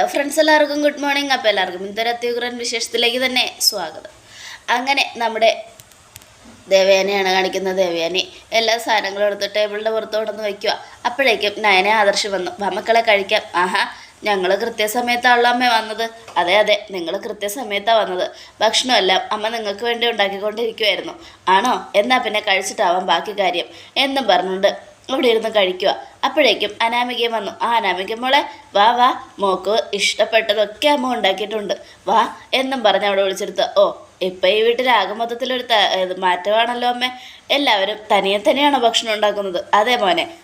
Friends എല്ലാവർക്കും good morning അപ്പോൾ എല്ലാവർക്കും ഇന്നത്തെ അത്യുഗ്രൻ വിശേഷത്തിലേക്ക് തന്നെ സ്വാഗതം. അങ്ങനെ നമ്മുടെ ദേവയാനിയാണ് കാണിക്കുന്ന ദേവയാനി എല്ലാ സാധനങ്ങളും എടുത്ത് ടേബിളിന്റെ പുറത്ത് കൊണ്ടുവന്ന് വയ്ക്കുക അപ്പോഴേക്കും നയന ആദർശ് വന്നു. "വാ മക്കളെ കഴിക്കാം. ആഹാ ഞങ്ങൾ കൃത്യസമയത്താണല്ലോ അമ്മ വന്നത്. അതെ അതെ നിങ്ങൾ കൃത്യസമയത്താണ് വന്നത്. ഭക്ഷണമെല്ലാം അമ്മ നിങ്ങൾക്ക് വേണ്ടി ഉണ്ടാക്കിക്കൊണ്ടിരിക്കുമായിരുന്നു ആണോ? എന്നാൽ പിന്നെ കഴിച്ചിട്ടാവാം ബാക്കി കാര്യം. എന്നും പറഞ്ഞുകൊണ്ട് അവിടെ ഇരുന്ന് കഴിക്കുക. അപ്പോഴേക്കും അനാമികയും വന്നു. ആ അനാമിക മോളെ വാ വാ. മോക്ക് ഇഷ്ടപ്പെട്ടതൊക്കെ അമ്മ ഉണ്ടാക്കിയിട്ടുണ്ട്. വാ എന്നും പറഞ്ഞ് അവിടെ വിളിച്ചെടുത്ത് ഓ ഇപ്പം ഈ വീട്ടിൽ ആകെ മൊത്തത്തിലൊരു ത- ഇത് മാറ്റമാണല്ലോ അമ്മ. എല്ലാവരും തനിയെ തന്നെയാണോ ഭക്ഷണം ഉണ്ടാക്കുന്നത്? അതേ മോനെ.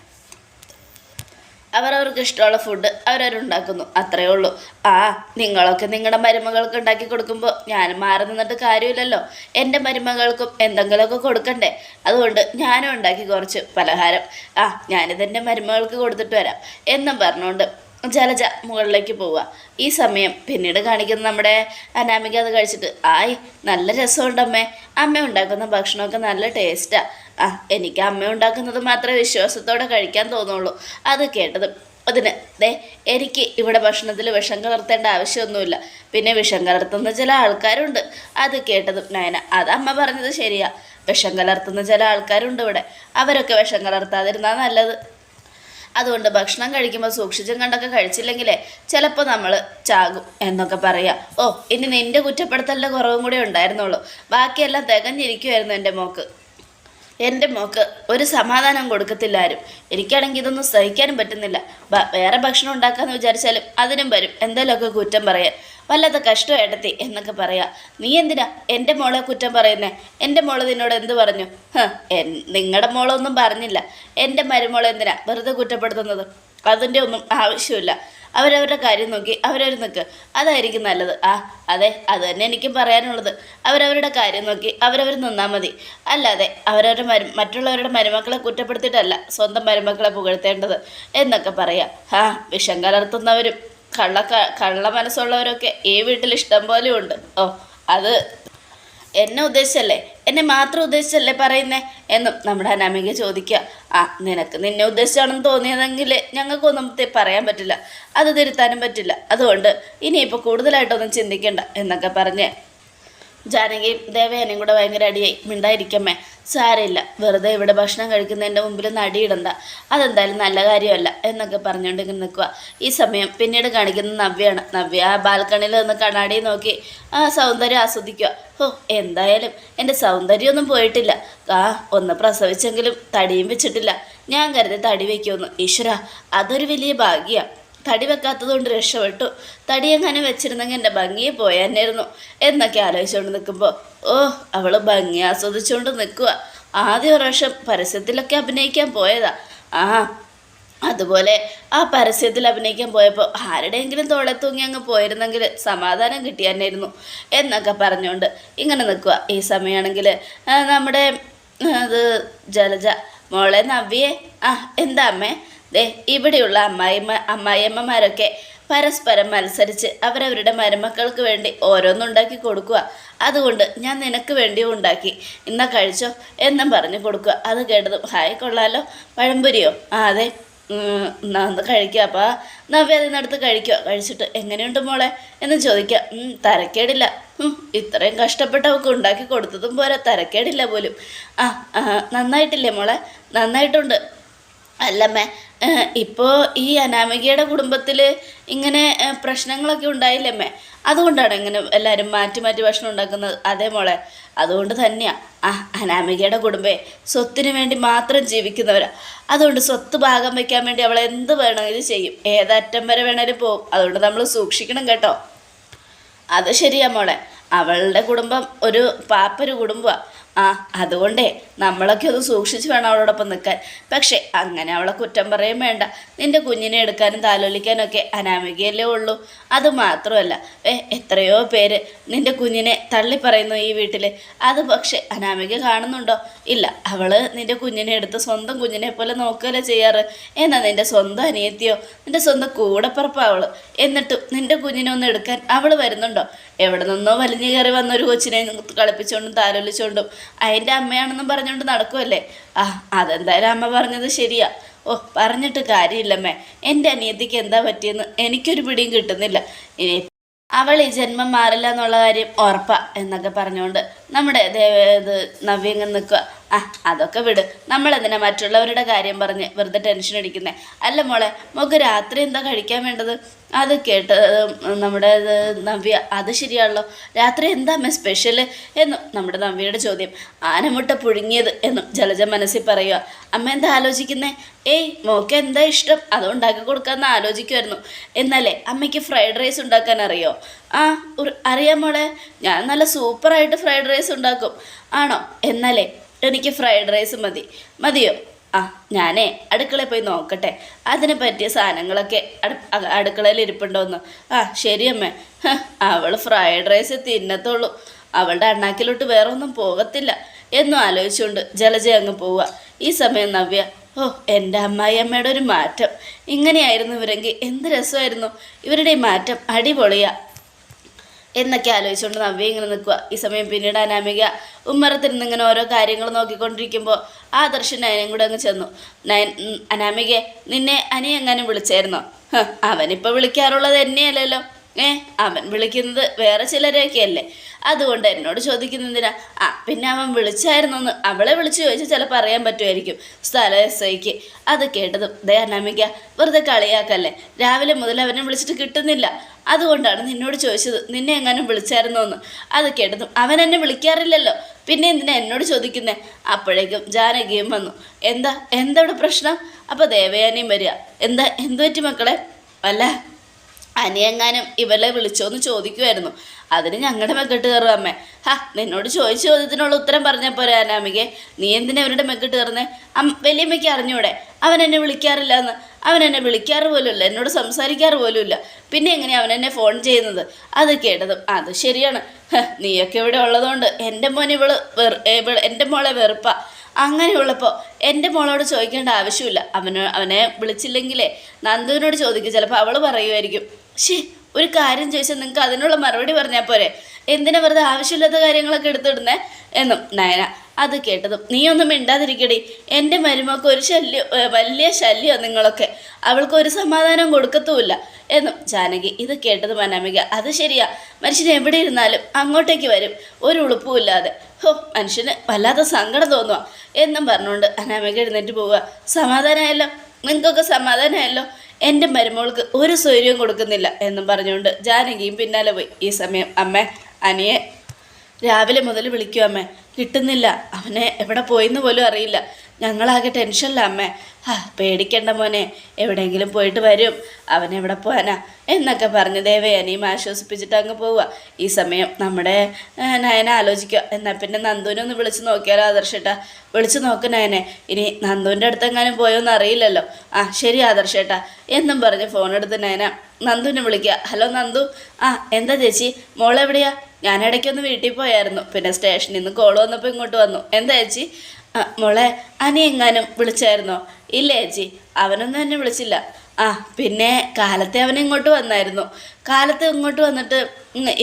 അവരവർക്ക് ഇഷ്ടമുള്ള ഫുഡ് അവരവരുണ്ടാക്കുന്നു. അത്രയേ ഉള്ളൂ. ആ നിങ്ങളൊക്കെ നിങ്ങളുടെ മരുമകൾക്ക് ഉണ്ടാക്കി കൊടുക്കുമ്പോൾ ഞാൻ മാറി നിന്നിട്ട് കാര്യമില്ലല്ലോ. എന്റെ മരുമകൾക്കും എന്തെങ്കിലുമൊക്കെ കൊടുക്കണ്ടേ? അതുകൊണ്ട് ഞാനും ഉണ്ടാക്കി കുറച്ച് പലഹാരം. ആ ഞാനിത് എന്റെ മരുമകൾക്ക് കൊടുത്തിട്ട് വരാം. എന്നും പറഞ്ഞുകൊണ്ട് ജലജ മുകളിലേക്ക് പോവുക. ഈ സമയം പിന്നീട് കാണിക്കുന്ന നമ്മുടെ അനാമിക അത് കഴിച്ചിട്ട് ആയി നല്ല രസമുണ്ടമ്മേ. അമ്മ ഉണ്ടാക്കുന്ന ഭക്ഷണമൊക്കെ നല്ല ടേസ്റ്റാണ് ആ എനിക്ക് അമ്മ ഉണ്ടാക്കുന്നത് മാത്രമേ വിശ്വാസത്തോടെ കഴിക്കാൻ തോന്നുള്ളൂ. അത് കേട്ടതും അതിന്. ദേ എനിക്ക് ഇവിടെ ഭക്ഷണത്തിൽ വിഷം കലർത്തേണ്ട ആവശ്യമൊന്നുമില്ല. പിന്നെ വിഷം കലർത്തുന്ന ചില ആൾക്കാരുണ്ട്. അത് കേട്ടതും നയന അത് അമ്മ പറഞ്ഞത് ശരിയാ. വിഷം കലർത്തുന്ന ചില ആൾക്കാരുണ്ട് ഇവിടെ. അവരൊക്കെ വിഷം കലർത്താതിരുന്നാൽ നല്ലത്. അതുകൊണ്ട് ഭക്ഷണം കഴിക്കുമ്പോൾ സൂക്ഷിച്ചും കണ്ടൊക്കെ കഴിച്ചില്ലെങ്കിലേ ചിലപ്പോൾ നമ്മൾ ചാകും എന്നൊക്കെ പറയാം. ഓ ഇനി നിന്റെ കുറ്റപ്പെടുത്തലിന്റെ കുറവും കൂടെ ഉണ്ടായിരുന്നുള്ളൂ. ബാക്കിയെല്ലാം തികഞ്ഞിരിക്കുമായിരുന്നു എന്റെ മോക്ക്. എന്റെ മോക്ക് ഒരു സമാധാനം കൊടുക്കത്തില്ല ആരും എനിക്കാണെങ്കിൽ ഇതൊന്നും സഹിക്കാനും പറ്റുന്നില്ല. വേറെ ഭക്ഷണം ഉണ്ടാക്കാമെന്ന് വിചാരിച്ചാലും അതിനും വരും. എന്തെങ്കിലുമൊക്കെ കുറ്റം പറയാൻ. വല്ലാത്ത കഷ്ടം ഏട്ടത്തി എന്നൊക്കെ പറയാ. നീ എന്തിനാ എന്റെ മോളെ കുറ്റം പറയുന്നേ? എന്റെ മോൾ നിന്നോട് എന്ത് പറഞ്ഞു? നിങ്ങളുടെ മോളൊന്നും പറഞ്ഞില്ല. എന്റെ മരുമോളെ എന്തിനാ വെറുതെ കുറ്റപ്പെടുത്തുന്നത്? അതിന്റെ ഒന്നും ആവശ്യമില്ല. അവരവരുടെ കാര്യം നോക്കി അവരവർ നിൽക്കുക അതായിരിക്കും നല്ലത്. ആ അതെ അത് തന്നെ എനിക്കും പറയാനുള്ളത്. അവരവരുടെ കാര്യം നോക്കി അവരവർ നിന്നാൽ മതി. അല്ലാതെ അവരവരുടെ മരു മറ്റുള്ളവരുടെ മരുമക്കളെ കുറ്റപ്പെടുത്തിയിട്ടല്ല സ്വന്തം മരുമക്കളെ പുകഴ്ത്തേണ്ടത് എന്നൊക്കെ പറയാം. ആ വിഷം കലർത്തുന്നവരും കള്ള കള്ള മനസ്സുള്ളവരൊക്കെ ഈ വീട്ടിൽ ഇഷ്ടം പോലെ ഉണ്ട് ഓ അത് എന്നെ ഉദ്ദേശിച്ചല്ലേ? എന്നെ മാത്രം ഉദ്ദേശിച്ചല്ലേ പറയുന്നേ? എന്നും നമ്മുടെ അനാമിക ചോദിക്കുക. ആ നിനക്ക് നിന്നെ ഉദ്ദേശിച്ചാണെന്ന് തോന്നിയതെങ്കിൽ ഞങ്ങൾക്കൊന്നും പറയാൻ പറ്റില്ല. അത് തിരുത്താനും പറ്റില്ല. അതുകൊണ്ട് ഇനിയിപ്പോൾ കൂടുതലായിട്ടൊന്നും ചിന്തിക്കണ്ട എന്നൊക്കെ പറഞ്ഞ് ജാനകിയും ദേവയാനയും കൂടെ ഭയങ്കര അടിയായി. മിണ്ടായിരിക്കമ്മേ. സാരമില്ല. വെറുതെ ഇവിടെ ഭക്ഷണം കഴിക്കുന്നതിന്റെ മുമ്പിൽ നടിയിടണ്ട. അതെന്തായാലും നല്ല കാര്യമല്ല എന്നൊക്കെ പറഞ്ഞുകൊണ്ട് ഇങ്ങനെ നിൽക്കുക ഈ സമയം പിന്നീട് കാണിക്കുന്ന നവ്യാണ്. നവ്യ ആ ബാൽക്കണിയിൽ നിന്ന് കണ്ണാടി നോക്കി ആ സൗന്ദര്യം ആസ്വദിക്കുക ഓ എന്തായാലും എന്റെ സൗന്ദര്യമൊന്നും പോയിട്ടില്ല. ആ ഒന്ന് പ്രസവിച്ചെങ്കിലും തടിയും വെച്ചിട്ടില്ല. ഞാൻ കരുതി തടി വയ്ക്കുമെന്ന് ഈശ്വര അതൊരു വലിയ ഭാഗ്യമാണ് തടി വെക്കാത്തത് കൊണ്ട് രക്ഷപ്പെട്ടു. തടി എങ്ങനെ വെച്ചിരുന്നെങ്കിൽ എന്റെ ഭംഗിയെ പോയായിരുന്നു എന്നൊക്കെ ആലോചിച്ചുകൊണ്ട് നിൽക്കുമ്പോൾ ഓ അവൾ ഭംഗി ആസ്വദിച്ചുകൊണ്ട് നിൽക്കുക ആദ്യ പ്രാവശ്യം പരസ്യത്തിലൊക്കെ അഭിനയിക്കാൻ പോയതാ. ആ അതുപോലെ ആ പരസ്യത്തിൽ അഭിനയിക്കാൻ പോയപ്പോൾ ആരുടെയെങ്കിലും തോളെ തൂങ്ങി അങ്ങ് പോയിരുന്നെങ്കിൽ സമാധാനം കിട്ടിയായിരുന്നു എന്നൊക്കെ പറഞ്ഞുകൊണ്ട് ഇങ്ങനെ നിൽക്കുക ഈ സമയമാണെങ്കിൽ നമ്മുടെ അത് ജലജ മോളെ നവ്യേ ആ എന്താ അമ്മേ? ദേ ഇവിടെയുള്ള അമ്മായിമ്മ അമ്മായിയമ്മമാരൊക്കെ പരസ്പരം മത്സരിച്ച് അവരവരുടെ മരുമക്കൾക്ക് വേണ്ടി ഓരോന്നുണ്ടാക്കി കൊടുക്കുക അതുകൊണ്ട് ഞാൻ നിനക്ക് വേണ്ടിയും ഉണ്ടാക്കി. ഇന്ന കഴിച്ചോ എന്നും പറഞ്ഞു കൊടുക്കുക അത് കേട്ടതും ഹായ് കൊള്ളാലോ. പഴംപൊരിയോ? ആ അതെ. നന്ന് കഴിക്കുക അപ്പോൾ നവ്യ അതിനടുത്ത് കഴിക്കുക കഴിച്ചിട്ട് എങ്ങനെയുണ്ട് മോളെ? എന്ന് ചോദിക്കുക തരക്കേടില്ല. ഇത്രയും കഷ്ടപ്പെട്ട് അവൾക്ക് ഉണ്ടാക്കി കൊടുത്തതും പോരാ. തരക്കേടില്ല പോലും. ആ, നന്നായിട്ടില്ലേ മോളെ? നന്നായിട്ടുണ്ട്. അല്ലമ്മേ ഇപ്പോൾ ഈ അനാമികയുടെ കുടുംബത്തിൽ ഇങ്ങനെ പ്രശ്നങ്ങളൊക്കെ ഉണ്ടായില്ലമ്മേ? അതുകൊണ്ടാണ് ഇങ്ങനെ എല്ലാവരും മാറ്റി മാറ്റി ഭക്ഷണം ഉണ്ടാക്കുന്നത്. അതേ മോളെ അതുകൊണ്ട് തന്നെയാണ് ആ അനാമികയുടെ കുടുംബേ സ്വത്തിന് വേണ്ടി മാത്രം ജീവിക്കുന്നവരാ. അതുകൊണ്ട് സ്വത്ത് ഭാഗം വയ്ക്കാൻ വേണ്ടി അവൾ എന്ത് വേണമെങ്കിലും ചെയ്യും. ഏതറ്റം വരെ വേണേലും പോവും. അതുകൊണ്ട് നമ്മൾ സൂക്ഷിക്കണം കേട്ടോ. അത് ശരിയാ മോളെ. അവളുടെ കുടുംബം ഒരു പാപ്പൊരു കുടുംബമാണ് ആ അതുകൊണ്ടേ നമ്മളൊക്കെ ഒന്ന് സൂക്ഷിച്ച് വേണം അവളോടൊപ്പം നിൽക്കാൻ. പക്ഷേ അങ്ങനെ അവളെ കുറ്റം പറയും വേണ്ട. നിന്റെ കുഞ്ഞിനെ എടുക്കാനും താലോലിക്കാനൊക്കെ അനാമികയല്ലേ ഉള്ളൂ. അത് മാത്രമല്ല ഏ എത്രയോ പേര് നിന്റെ കുഞ്ഞിനെ തള്ളി പറയുന്നു ഈ വീട്ടിൽ അത് പക്ഷേ അനാമിക കാണുന്നുണ്ടോ? ഇല്ല അവൾ നിന്റെ കുഞ്ഞിനെ എടുത്ത് സ്വന്തം കുഞ്ഞിനെ പോലെ നോക്കുകയല്ലേ ചെയ്യാറ്. എന്നാൽ നിന്റെ സ്വന്തം അനിയത്തിയോ? നിന്റെ സ്വന്തം കൂടപ്പിറപ്പാ അവൾ എന്നിട്ടും നിന്റെ കുഞ്ഞിനെ ഒന്ന് എടുക്കാൻ അവൾ വരുന്നുണ്ടോ? എവിടെ നിന്നോ വലിഞ്ഞു കയറി വന്നൊരു കൊച്ചിനെ കളിപ്പിച്ചുകൊണ്ടും താലോലിച്ചുകൊണ്ടും അതിന്റെ അമ്മയാണെന്നും പറഞ്ഞുകൊണ്ട് നടക്കുമല്ലേ ആ അതെന്തായാലും അമ്മ പറഞ്ഞത് ശരിയാ. ഓ പറഞ്ഞിട്ട് കാര്യമില്ലമ്മേ. എന്റെ അനിയത്തിക്ക് എന്താ പറ്റിയെന്ന് എനിക്കൊരു പിടിയും കിട്ടുന്നില്ല. ഇനി അവൾ ഈ ജന്മം മാറില്ല എന്നുള്ള കാര്യം ഉറപ്പാ എന്നൊക്കെ പറഞ്ഞുകൊണ്ട് നമ്മുടെ ഇത് നവ്യങ്ങ് നിൽക്കുക ആ അതൊക്കെ വിട്. നമ്മളെന്തിനാ മറ്റുള്ളവരുടെ കാര്യം പറഞ്ഞ് വെറുതെ ടെൻഷൻ അടിക്കുന്നത് അല്ല മോളെ നമുക്ക് രാത്രി എന്താ കഴിക്കാൻ വേണ്ടത്? അത് കേട്ട് നമ്മുടെ നവ്യ അത് ശരിയാണല്ലോ. രാത്രി എന്താ അമ്മ സ്പെഷ്യൽ എന്നും നമ്മുടെ നവ്യയുടെ ചോദ്യം. ആനമുട്ട പുഴുങ്ങിയത് എന്നും ജലജ മനസ്സിൽ പറയുക. അമ്മ എന്താ ആലോചിക്കുന്നേ? ഏയ് മോക്ക് എന്താ ഇഷ്ടം? അത് ഉണ്ടാക്കി കൊടുക്കാമെന്ന് ആലോചിക്കുമായിരുന്നു എന്നാലേ അമ്മയ്ക്ക് ഫ്രൈഡ് റൈസ് ഉണ്ടാക്കാൻ അറിയോ? ആ അറിയാം മോളെ. ഞാൻ നല്ല സൂപ്പറായിട്ട് ഫ്രൈഡ് റൈസ് ഉണ്ടാക്കും. ആണോ? എന്നാലേ എനിക്ക് ഫ്രൈഡ് റൈസ് മതി. മതിയോ? ആ ഞാനേ അടുക്കളയിൽ പോയി നോക്കട്ടെ. അതിനെ പറ്റിയ സാധനങ്ങളൊക്കെ അടുക്കളയിൽ ഇരിപ്പുണ്ടോന്ന് ആ ശരി അമ്മേ. അവൾ ഫ്രൈഡ് റൈസ് തിന്നത്തുള്ളൂ. അവളുടെ അണ്ണാക്കിലോട്ട് വേറെ ഒന്നും പോകത്തില്ല. എന്നും ആലോചിച്ചുകൊണ്ട് ജലജ അങ്ങ് പോവുക. ഈ സമയം നവ്യ ഓ എന്റെ അമ്മായി അമ്മയുടെ ഒരു മാറ്റം. ഇങ്ങനെയായിരുന്നു ഇവരെങ്കിൽ എന്ത് രസമായിരുന്നു. ഇവരുടെ ഈ മാറ്റം അടിപൊളിയാ. എന്നൊക്കെ ആലോചിച്ചുകൊണ്ട് നവ്യ ഇങ്ങനെ നിൽക്കുക ഈ സമയം പിന്നീട് അനാമിക ഉമ്മറത്തിരുന്ന് ഇങ്ങനെ ഓരോ കാര്യങ്ങൾ നോക്കിക്കൊണ്ടിരിക്കുമ്പോൾ ആദർശ് നയനും കൂടെ അങ്ങ് ചെന്നു. നയൻ അനാമികെ നിന്നെ അനിയെങ്ങാനും വിളിച്ചായിരുന്നോ? അവനിപ്പോൾ വിളിക്കാറുള്ളത് എന്നെയല്ലല്ലോ ഏ അവൻ വിളിക്കുന്നത് വേറെ ചിലരെയൊക്കെയല്ലേ അതുകൊണ്ട് എന്നോട് ചോദിക്കുന്നതിനാ ആ പിന്നെ അവൻ വിളിച്ചായിരുന്നെന്ന്. അവളെ വിളിച്ചു ചോദിച്ചാൽ ചിലപ്പോൾ അറിയാൻ പറ്റുമായിരിക്കും. സ്ഥല എസ് ഐക്ക്. അത് കേട്ടതും ദേ അനാമിക വെറുതെ കളിയാക്കല്ലേ? രാവിലെ മുതൽ അവനെ വിളിച്ചിട്ട് കിട്ടുന്നില്ല. അതുകൊണ്ടാണ് നിന്നോട് ചോദിച്ചത്. നിന്നെ എങ്ങാനും വിളിച്ചായിരുന്നോ എന്ന് അത് കേട്ടതും അവൻ എന്നെ വിളിക്കാറില്ലല്ലോ. പിന്നെ എന്തിനാ എന്നോട് ചോദിക്കുന്നേ? അപ്പോഴേക്കും ജാനകിയും വന്നു. എന്താ? എന്താ ഇവിടെ പ്രശ്നം? അപ്പോൾ ദേവയാനിയും വരിക. എന്താ? എന്തു പറ്റി മക്കളെ? അല്ല. അനിയെങ്ങാനും ഇവരെ വിളിച്ചോന്ന് ചോദിക്കുമായിരുന്നു അതിന് ഞങ്ങളുടെ മെക്കിട്ട് കയറും അമ്മേ. ഹാ നിന്നോട് ചോദിച്ച ചോദ്യത്തിനുള്ള ഉത്തരം പറഞ്ഞാൽ പോരെ അനാമികെ. നീ എന്തിനാ ഇവരുടെ മെക്കിട്ട് കയറുന്നേ? അം വലിയമ്മയ്ക്ക് അറിഞ്ഞൂടെ? അവൻ എന്നെ വിളിക്കാറില്ല എന്ന് അവൻ എന്നെ വിളിക്കാറ് പോലുമില്ല എന്നോട് സംസാരിക്കാറ് പോലുമില്ല. പിന്നെ എങ്ങനെയാണ് അവൻ എന്നെ ഫോൺ ചെയ്യുന്നത്? അത് കേട്ടതും അത് ശരിയാണ്. നീയൊക്കെ ഇവിടെ ഉള്ളതുകൊണ്ട് എന്റെ മോൻ ഇവൾ വെറു എന്റെ മോളെ വെറുപ്പാ. അങ്ങനെയുള്ളപ്പോൾ എന്റെ മോളോട് ചോദിക്കേണ്ട ആവശ്യമില്ല. അവന് അവനെ വിളിച്ചില്ലെങ്കിലേ നന്ദുവിനോട് ചോദിക്കും. ചിലപ്പോൾ അവൾ പറയുമായിരിക്കും ശേ ഒരു കാര്യം ചോദിച്ചാൽ നിങ്ങൾക്ക് അതിനുള്ള മറുപടി പറഞ്ഞാൽ പോരെ. എന്തിനാ വെറുതെ ആവശ്യമില്ലാത്ത കാര്യങ്ങളൊക്കെ എടുത്തിടുന്നേ? എന്നും നയന അത് കേട്ടതും നീ ഒന്നും മിണ്ടാതിരിക്കടി. എന്റെ മരുമക്ക് ഒരു ശല്യം വലിയ ശല്യം നിങ്ങളൊക്കെ. അവൾക്ക് ഒരു സമാധാനം കൊടുക്കത്തുമില്ല. എന്നും ജാനകി ഇത് കേട്ടതും അനാമിക അത് ശരിയാ. മനുഷ്യൻ എവിടെ ഇരുന്നാലും അങ്ങോട്ടേക്ക് വരും. ഒരു ഉളുപ്പുമില്ലാതെ ഹോ മനുഷ്യന് വല്ലാത്ത സങ്കടം തോന്നുക എന്നും പറഞ്ഞുകൊണ്ട് അനാമിക എഴുന്നേറ്റ് പോവുക സമാധാനമായല്ലോ നിങ്ങൾക്കൊക്കെ സമാധാനമായല്ലോ എന്റെ മരുമോൾക്ക് ഒരു സ്വൈര്യവും കൊടുക്കുന്നില്ല എന്നും പറഞ്ഞുകൊണ്ട് ജാനകിയും പിന്നാലെ പോയി. ഈ സമയം അമ്മ അനിയെ രാവിലെ മുതൽ വിളിക്കൂ അമ്മ. കിട്ടുന്നില്ല. അവനെ എവിടെ പോയെന്ന് പോലും അറിയില്ല. ഞങ്ങളാകെ ടെൻഷനില്ല അമ്മേ. ആ പേടിക്കണ്ട മോനെ. എവിടെയെങ്കിലും പോയിട്ട് വരും. അവൻ എവിടെ പോകാനാ എന്നൊക്കെ പറഞ്ഞ് ദേവയാനിയും ആശ്വസിപ്പിച്ചിട്ട് അങ്ങ് പോവുക ഈ സമയം നമ്മുടെ നയനെ ആലോചിക്കുക. എന്നാൽ പിന്നെ നന്ദുവിനെ ഒന്ന് വിളിച്ച് നോക്കിയാലോ ആദർശേട്ടാ വിളിച്ച് നോക്ക് നയനെ. ഇനി നന്ദുവിന്റെ അടുത്തെങ്ങാനും പോയോന്ന് അറിയില്ലല്ലോ. ആ ശരി ആദർശേട്ടാ എന്നും പറഞ്ഞ് ഫോൺ എടുത്ത് നയന നന്ദുവിനെ വിളിക്കുക. ഹലോ നന്ദു. ആ എന്താ ചേച്ചി? മോളെവിടെയാ? ഞാൻ ഇടയ്ക്കൊന്ന് വീട്ടിൽ പോയായിരുന്നു. പിന്നെ സ്റ്റേഷനിൽ നിന്ന് കോൾ വന്നപ്പോൾ ഇങ്ങോട്ട് വന്നു. എന്താ ചേച്ചി? മോളെ അനി എങ്ങാനും വിളിച്ചായിരുന്നോ? ഇല്ല ചേച്ചി. അവനൊന്നും എന്നെ വിളിച്ചില്ല. ആ പിന്നെ കാലത്തെ അവൻ ഇങ്ങോട്ട് വന്നായിരുന്നു. കാലത്ത് ഇങ്ങോട്ട് വന്നിട്ട്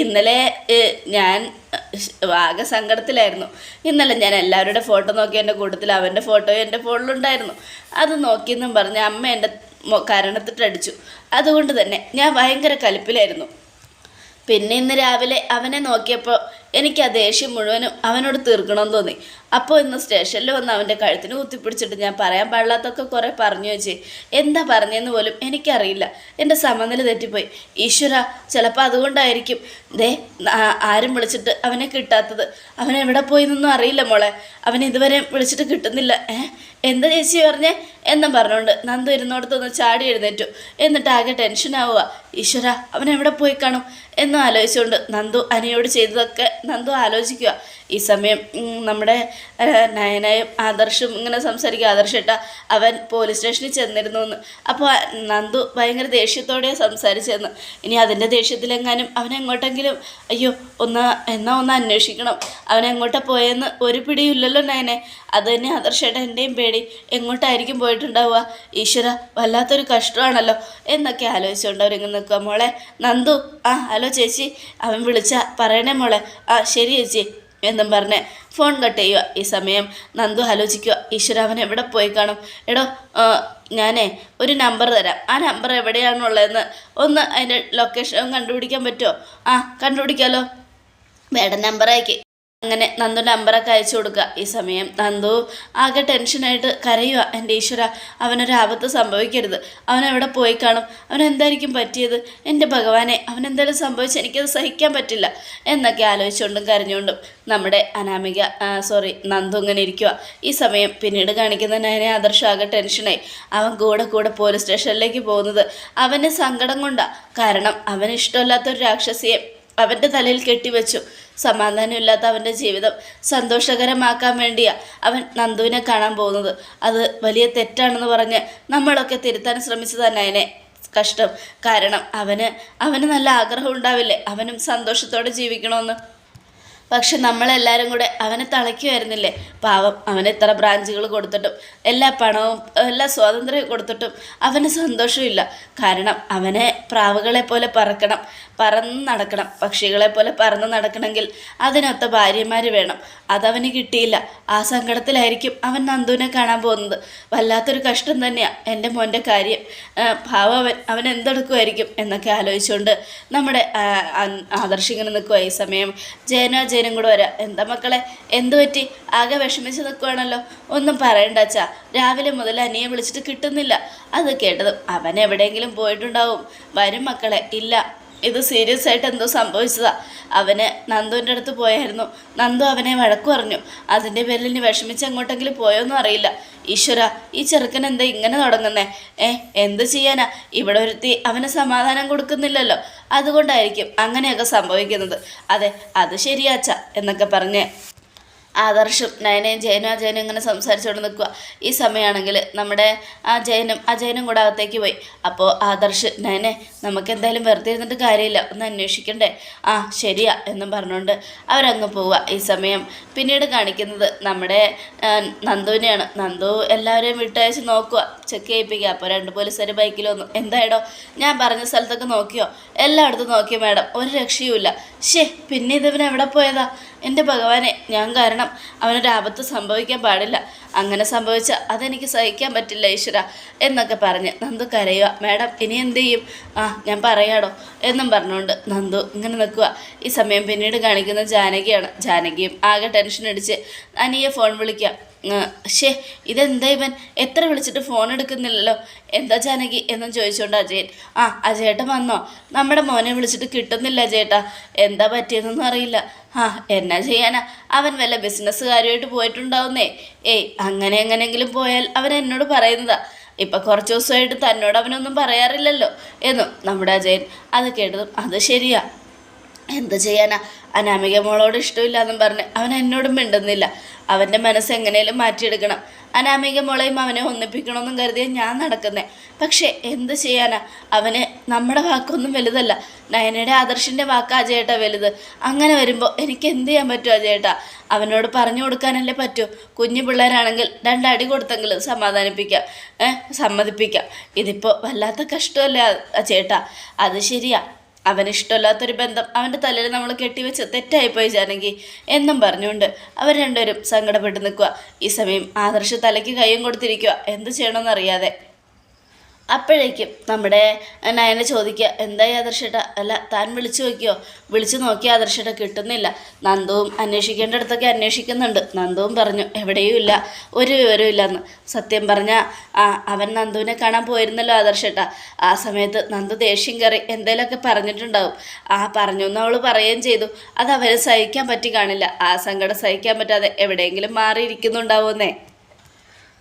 ഇന്നലെ ഞാൻ ആകെ സങ്കടത്തിലായിരുന്നു. ഇന്നലെ ഞാൻ എല്ലാവരുടെ ഫോട്ടോ നോക്കി എന്റെ കൂട്ടത്തിൽ അവന്റെ ഫോട്ടോ എന്റെ ഫോണിലുണ്ടായിരുന്നു. അത് നോക്കിയെന്നും പറഞ്ഞ് അമ്മ എന്റെ കരണത്തിട്ടടിച്ചു അതുകൊണ്ട് തന്നെ ഞാൻ ഭയങ്കര കലിപ്പിലായിരുന്നു. പിന്നെ ഇന്ന് രാവിലെ അവനെ നോക്കിയപ്പോൾ എനിക്ക് ആ ദേഷ്യം മുഴുവനും അവനോട് തീർക്കണമെന്ന് തോന്നി. അപ്പോൾ ഇന്ന് സ്റ്റേഷനിൽ വന്ന് അവന്റെ കഴുത്തിന് കുത്തിപ്പിടിച്ചിട്ട് ഞാൻ പറയാൻ പാടില്ലാത്തൊക്കെ കുറേ പറഞ്ഞു വെച്ചേ എന്താ പറഞ്ഞതെന്ന് പോലും എനിക്കറിയില്ല. എന്റെ സമനില തെറ്റിപ്പോയി. ഈശ്വര ചിലപ്പോൾ അതുകൊണ്ടായിരിക്കും. ദേ ആരും വിളിച്ചിട്ട് അവനെ കിട്ടാത്തത്. അവൻ എവിടെ പോയി എന്നൊന്നും അറിയില്ല മോളെ. അവൻ ഇതുവരെ വിളിച്ചിട്ട് കിട്ടുന്നില്ല. ഏ? എന്താ ചേച്ചി പറഞ്ഞേ? എന്നും പറഞ്ഞുകൊണ്ട് നന്ദു ഇരുന്നോടത്തൊന്ന് ചാടി എഴുന്നേറ്റു. എന്നിട്ട് ആകെ ടെൻഷനാവുക. ഈശ്വര അവൻ എവിടെ പോയി കാണും? എന്നും ആലോചിച്ചുകൊണ്ട് നന്ദു അനിയോട് ചെയ്തതൊക്കെ നന്ദു ആലോചിക്കുക. ഈ സമയം നമ്മുടെ നയനയും ആദർശും ഇങ്ങനെ സംസാരിക്കുക. ആദർശേട്ട അവൻ പോലീസ് സ്റ്റേഷനിൽ ചെന്നിരുന്നു എന്ന് അപ്പോൾ നന്ദു ഭയങ്കര ദേഷ്യത്തോടെ സംസാരിച്ചെന്ന്. ഇനി അതിന്റെ ദേഷ്യത്തിലെങ്ങാനും അവനെങ്ങോട്ടെങ്കിലും അയ്യോ ഒന്ന് എന്നാ ഒന്ന് അന്വേഷിക്കണം. അവനെങ്ങോട്ടാ പോയെന്ന് ഒരു പിടിയില്ലല്ലോ നയനെ. അത് തന്നെ ആദർശയുടെ എന്റെയും പേടി. എങ്ങോട്ടായിരിക്കും പോയിട്ടുണ്ടാവുക? ഈശ്വര വല്ലാത്തൊരു കഷ്ടമാണല്ലോ. എന്നൊക്കെ ആലോചിച്ചുകൊണ്ട് അവരിങ്ങനെ നിൽക്കുക. മോളെ നന്ദു ആ ഹലോ ചേച്ചി. അവൻ വിളിച്ച പറയണേ മോളെ. ആ ശരി ചേച്ചി. എന്നും പറഞ്ഞ് ഫോൺ കട്ട് ചെയ്യുക. ഈ സമയം നന്ദു ആലോചിക്കുക. ഈശ്വരാവൻ എവിടെ പോയി കാണും? എടോ ഞാനേ ഒരു നമ്പർ തരാം. ആ നമ്പർ എവിടെയാണുള്ളതെന്ന് ഒന്ന് അതിന്റെ ലൊക്കേഷൻ കണ്ടുപിടിക്കാൻ പറ്റുമോ? ആ കണ്ടുപിടിക്കാമല്ലോ വേട നമ്പർ അയക്ക്. അങ്ങനെ നന്ദു നമ്പറൊക്കെ അയച്ചു കൊടുക്കുക. ഈ സമയം നന്ദു ആകെ ടെൻഷനായിട്ട് കരയുക എന്റെ ഈശ്വര അവനൊരു ആപത്ത് സംഭവിക്കരുത്. അവൻ പോയി കാണും? അവൻ എന്തായിരിക്കും പറ്റിയത്? എന്റെ ഭഗവാനെ അവൻ എന്തായാലും സംഭവിച്ച് എനിക്കത് സഹിക്കാൻ പറ്റില്ല എന്നൊക്കെ ആലോചിച്ചുകൊണ്ടും കരഞ്ഞുകൊണ്ടും നമ്മുടെ അനാമിക സോറി നന്ദു ഇങ്ങനെ ഇരിക്കുക ഈ സമയം പിന്നീട് കാണിക്കുന്ന നയനെ ആദർശം ആകെ ടെൻഷനായി അവൻ കൂടെ കൂടെ പോലീസ് സ്റ്റേഷനിലേക്ക് പോകുന്നത് അവന് സങ്കടം കൊണ്ടാണ് കാരണം അവന് ഇഷ്ടമില്ലാത്തൊരു രാക്ഷസിയെ അവന്റെ തലയിൽ കെട്ടിവെച്ചു. സമാധാനമില്ലാത്ത അവന്റെ ജീവിതം സന്തോഷകരമാക്കാൻ വേണ്ടിയാ അവൻ നന്ദുവിനെ കാണാൻ പോകുന്നത്. അത് വലിയ തെറ്റാണെന്ന് പറഞ്ഞ് നമ്മളൊക്കെ തിരുത്താൻ ശ്രമിച്ചു തന്നെ അതിനെ കഷ്ടം. കാരണം അവന് അവന് നല്ല ആഗ്രഹം ഉണ്ടാവില്ലേ? അവനും സന്തോഷത്തോടെ ജീവിക്കണമെന്ന്. പക്ഷെ നമ്മളെല്ലാവരും കൂടെ അവനെ തളയ്ക്കുമായിരുന്നില്ലേ പാവം അവന് എത്ര ബ്രാഞ്ചുകൾ കൊടുത്തിട്ടും എല്ലാ പണവും എല്ലാ സ്വാതന്ത്ര്യവും കൊടുത്തിട്ടും അവന് സന്തോഷമില്ല. കാരണം അവനെ പ്രാവുകളെ പോലെ പറക്കണം പറന്ന് നടക്കണം പക്ഷികളെ പോലെ പറന്ന് നടക്കണമെങ്കിൽ അതിനൊത്ത ഭാര്യമാർ വേണം. അതവന് കിട്ടിയില്ല. ആ സങ്കടത്തിലായിരിക്കും അവൻ നന്ദുവിനെ കാണാൻ പോകുന്നത്. വല്ലാത്തൊരു കഷ്ടം തന്നെയാണ് എന്റെ മോന്റെ കാര്യം. പാവം അവൻ അവൻ എന്തെടുക്കുമായിരിക്കും എന്നൊക്കെ ആലോചിച്ചുകൊണ്ട് നമ്മുടെ ആദർശിങ്ങനെ നിൽക്കുക ഈ സമയം ജയനും അജയനും കൂടെ വരാം. എന്താ മക്കളെ? എന്തു പറ്റി? ആകെ വിഷമിച്ച് നിൽക്കുവാണല്ലോ ഒന്നും പറയണ്ട അച്ഛാ. രാവിലെ മുതൽ അനിയെ വിളിച്ചിട്ട് കിട്ടുന്നില്ല. അത് കേട്ടതും അവൻ എവിടെയെങ്കിലും പോയിട്ടുണ്ടാവും. വരും മക്കളെ. ഇല്ല. ഇത് സീരിയസ് ആയിട്ട് എന്തോ സംഭവിച്ചതാ. അവന് നന്ദുവിന്റെ അടുത്ത് പോയായിരുന്നു. നന്ദു അവനെ വഴക്കു പറഞ്ഞു. അതിന്റെ പേരിൽ ഇനി വിഷമിച്ച് അങ്ങോട്ടെങ്കിലും പോയോന്നും അറിയില്ല. ഈശ്വര ഈ ചെറുക്കൻ എന്താ ഇങ്ങനെ തുടങ്ങുന്നേ? ഏ എന്ത് ചെയ്യാനാ? ഇവിടെ ഒരുത്തി അവന് സമാധാനം കൊടുക്കുന്നില്ലല്ലോ. അതുകൊണ്ടായിരിക്കും അങ്ങനെയൊക്കെ സംഭവിക്കുന്നത്. അതെ അത് ശരിയാച്ച എന്നൊക്കെ പറഞ്ഞ് ആദർശും നയനയും ജയനും അജയനും ഇങ്ങനെ സംസാരിച്ചുകൊണ്ട് നിൽക്കുക. ഈ സമയമാണെങ്കിൽ നമ്മുടെ ആ ജയനും അജയനും കൂടെ അകത്തേക്ക് പോയി. അപ്പോൾ ആദർശ് നയനെ നമുക്ക് എന്തായാലും വെറുതെ ഇരുന്നിട്ട് കാര്യമില്ല. ഒന്ന് അന്വേഷിക്കണ്ടേ? ആ ശരിയാ എന്നും പറഞ്ഞുകൊണ്ട് അവരങ്ങ് പോവുക ഈ സമയം. പിന്നീട് കാണിക്കുന്നത് നമ്മുടെ നന്ദുവിനെയാണ്. നന്ദു എല്ലാവരെയും വിട്ടയച്ച് നോക്കുക. ചെക്ക് ചെയ്യിപ്പിക്കുക. അപ്പോൾ രണ്ട് പോലീസുകാർ ബൈക്കിൽ വന്നു. എന്തായിടോ? ഞാൻ പറഞ്ഞ സ്ഥലത്തൊക്കെ നോക്കിയോ? എല്ലായിടത്തും നോക്കിയോ മാഡം. ഒരു രക്ഷയുമില്ല. ഷേ പിന്നെ ഇതവനെവിടെ പോയതാ? എന്റെ ഭഗവാനെ ഞാൻ കാരണം അവനൊരു ആപത്ത് സംഭവിക്കാൻ പാടില്ല. അങ്ങനെ സംഭവിച്ചാൽ അതെനിക്ക് സഹിക്കാൻ പറ്റില്ല ഈശ്വര എന്നൊക്കെ പറഞ്ഞ് നന്ദു കരയുക മാഡം ഇനി എന്ത് ചെയ്യും? ആ ഞാൻ പറയാടോ എന്നും പറഞ്ഞുകൊണ്ട് നന്ദു ഇങ്ങനെ നിൽക്കുക ഈ സമയം പിന്നീട് കാണിക്കുന്ന ജാനകിയാണ്. ജാനകിയും ആകെ ടെൻഷൻ അടിച്ച് അനിയെ ഫോൺ വിളിക്കാം. ഷേ ഇതെന്താ ഇവൻ? എത്ര വിളിച്ചിട്ട് ഫോൺ എടുക്കുന്നില്ലല്ലോ. എന്താ ജാനകി എന്നും ചോദിച്ചുകൊണ്ട് അജയൻ. ആ അജയേട്ടൻ വന്നോ? നമ്മുടെ മോനെ വിളിച്ചിട്ട് കിട്ടുന്നില്ല അജയേട്ടാ. എന്താ പറ്റിയതെന്നൊന്നും അറിയില്ല. ആ എന്നാ ചെയ്യാനാ? അവൻ വല്ല ബിസിനസ്സുകാരുമായിട്ട് പോയിട്ടുണ്ടാവുന്നേ. ഏയ് അങ്ങനെ എങ്ങനെയെങ്കിലും പോയാൽ അവൻ എന്നോട് പറയുന്നതാ. ഇപ്പം കുറച്ച് ദിവസമായിട്ട് തന്നോട് അവനൊന്നും പറയാറില്ലല്ലോ. എന്നും നമ്മുടെ അജയൻ അത് കേട്ടതും അത് ശരിയാ. എന്ത് ചെയ്യാനാ അനാമിക മോളോട് ഇഷ്ടമില്ലാന്നും പറഞ്ഞ് അവൻ എന്നോടും മിണ്ടുന്നില്ല. അവന്റെ മനസ്സ് എങ്ങനെയും മാറ്റിയെടുക്കണം. അനാമിക മോളെയും അവനെ ഒന്നിപ്പിക്കണമെന്നും കരുതിയ ഞാൻ നടക്കുന്നേ. പക്ഷേ എന്ത് ചെയ്യാനാ? അവന് നമ്മുടെ വാക്കൊന്നും വലുതല്ല. നയനയുടെ ആദർശിന്റെ വാക്കാ ചേട്ടാ വലുത്. അങ്ങനെ വരുമ്പോൾ എനിക്ക് എന്ത് ചെയ്യാൻ പറ്റുമോ ചേട്ടാ അവനോട് പറഞ്ഞു കൊടുക്കാനല്ലേ പറ്റൂ. കുഞ്ഞു പിള്ളേരാണെങ്കിൽ രണ്ടടി കൊടുത്തെങ്കിലും സമാധാനിപ്പിക്കാം. സമ്മതിപ്പിക്കാം. ഇതിപ്പോൾ വല്ലാത്ത കഷ്ടമല്ലേ ചേട്ടാ അത് ശരിയാ. അവന് ഇഷ്ടമില്ലാത്തൊരു ബന്ധം അവന്റെ തലയിൽ നമ്മൾ കെട്ടിവെച്ച് തെറ്റായിപ്പോയി ജാനകി എന്നും പറഞ്ഞുകൊണ്ട് അവർ രണ്ടുപേരും സങ്കടപ്പെട്ട് നിൽക്കുക. ഈ സമയം ആദർശ് തലയ്ക്ക് കൈയും കൊടുത്തിരിക്കുക. എന്ത് ചെയ്യണമെന്നറിയാതെ. അപ്പോഴേക്കും നമ്മുടെ നയനെ ചോദിക്കുക എന്തായി ആദർശേട്ട? അല്ല താൻ വിളിച്ചു നോക്കിയോ? വിളിച്ചു നോക്കിയ ആദർശേട്ട കിട്ടുന്നില്ല. നന്ദവും അന്വേഷിക്കേണ്ടടുത്തൊക്കെ അന്വേഷിക്കുന്നുണ്ട്. നന്ദവും പറഞ്ഞു എവിടെയും ഇല്ല ഒരു വിവരവും ഇല്ലെന്ന്. സത്യം പറഞ്ഞാൽ ആ അവൻ നന്ദുവിനെ കാണാൻ പോയിരുന്നല്ലോ ആദർശേട്ട. ആ സമയത്ത് നന്ദു ദേഷ്യം കയറി എന്തേലൊക്കെ പറഞ്ഞിട്ടുണ്ടാവും. ആ പറഞ്ഞു എന്ന് അവൾ പറയുകയും ചെയ്തു. അത് അവന് സഹിക്കാൻ പറ്റി കാണില്ല. ആ സങ്കടം സഹിക്കാൻ പറ്റാതെ എവിടെയെങ്കിലും മാറിയിരിക്കുന്നുണ്ടാവുമെന്നേ.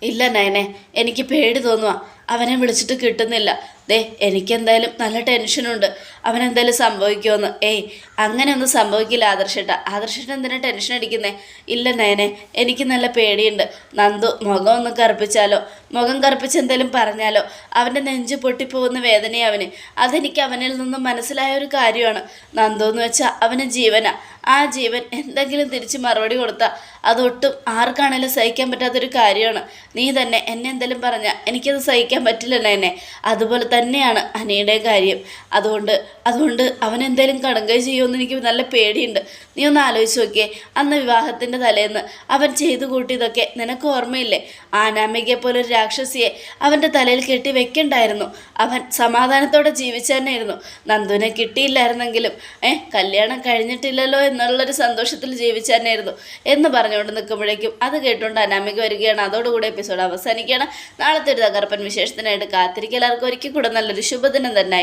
ഇല്ല നയനെ. എനിക്ക് പേടി തോന്നുക അവനെ വിളിച്ചിട്ട് കിട്ടുന്നില്ല. ദേ എനിക്കെന്തായാലും നല്ല ടെൻഷനുണ്ട്. അവനെന്തായാലും സംഭവിക്കുമെന്ന്. ഏയ് അങ്ങനെയൊന്നും സംഭവിക്കില്ല ആദർശേട്ട. ആദർശേട്ട എന്തിനാ ടെൻഷൻ അടിക്കുന്നേ? ഇല്ല നയനെ എനിക്ക് നല്ല പേടിയുണ്ട്. നന്ദു മുഖം ഒന്ന് കറുപ്പിച്ചാലോ? മുഖം കറുപ്പിച്ച് എന്തെങ്കിലും പറഞ്ഞാലോ? അവന്റെ നെഞ്ച് പൊട്ടിപ്പോകുന്ന വേദനയാണ് അവന്. അതെനിക്ക് അവനിൽ നിന്നും മനസ്സിലായ ഒരു കാര്യമാണ്. നന്ദു എന്ന് വെച്ചാൽ അവന് ജീവന. ആ ജീവൻ എന്തെങ്കിലും തിരിച്ച് മറുപടി കൊടുത്താൽ അതൊട്ടും ആർക്കാണേലും സഹിക്കാൻ പറ്റാത്തൊരു കാര്യമാണ്. നീ തന്നെ എന്നെ എന്തെങ്കിലും പറഞ്ഞാൽ എനിക്കത് സഹിക്കാൻ പറ്റില്ല എന്നെ അതുപോലെ തന്നെയാണ് അനിയുടെ കാര്യം. അതുകൊണ്ട് അതുകൊണ്ട് അവൻ എന്തേലും കടങ്കൈ ചെയ്യുമെന്ന് എനിക്ക് നല്ല പേടിയുണ്ട്. നീ ഒന്ന് ആലോചിച്ച് നോക്കിയേ. അന്ന് വിവാഹത്തിന്റെ തലേന്ന് അവൻ ചെയ്തു കൂട്ടിയതൊക്കെ നിനക്ക് ഓർമ്മയില്ലേ? ആനാമികയെ പോലെ ഒരു രാക്ഷസിയെ അവന്റെ തലയിൽ കെട്ടി വെക്കണ്ടായിരുന്നു. അവൻ സമാധാനത്തോടെ ജീവിച്ചു തന്നെയായിരുന്നു. നന്ദുവിനെ കിട്ടിയില്ലായിരുന്നെങ്കിലും ഏ കല്യാണം കഴിഞ്ഞിട്ടില്ലല്ലോ എന്നുള്ളൊരു സന്തോഷത്തിൽ ജീവിച്ചു തന്നെയായിരുന്നു എന്ന് പറഞ്ഞുകൊണ്ട് നിൽക്കുമ്പോഴേക്കും അത് കേട്ടുകൊണ്ട് അനാമിക വരികയാണ്. അതോടുകൂടി എപ്പിസോഡ് അവസാനിക്കുകയാണ്. നാളത്തെ ഒരു തകർപ്പൻ വിശേഷത്തിനായിട്ട് കാത്തിരിക്കുക. എല്ലാവർക്കും ഒരിക്കൽ കൂടെ നല്ലൊരു ശുഭദിനം തന്നെ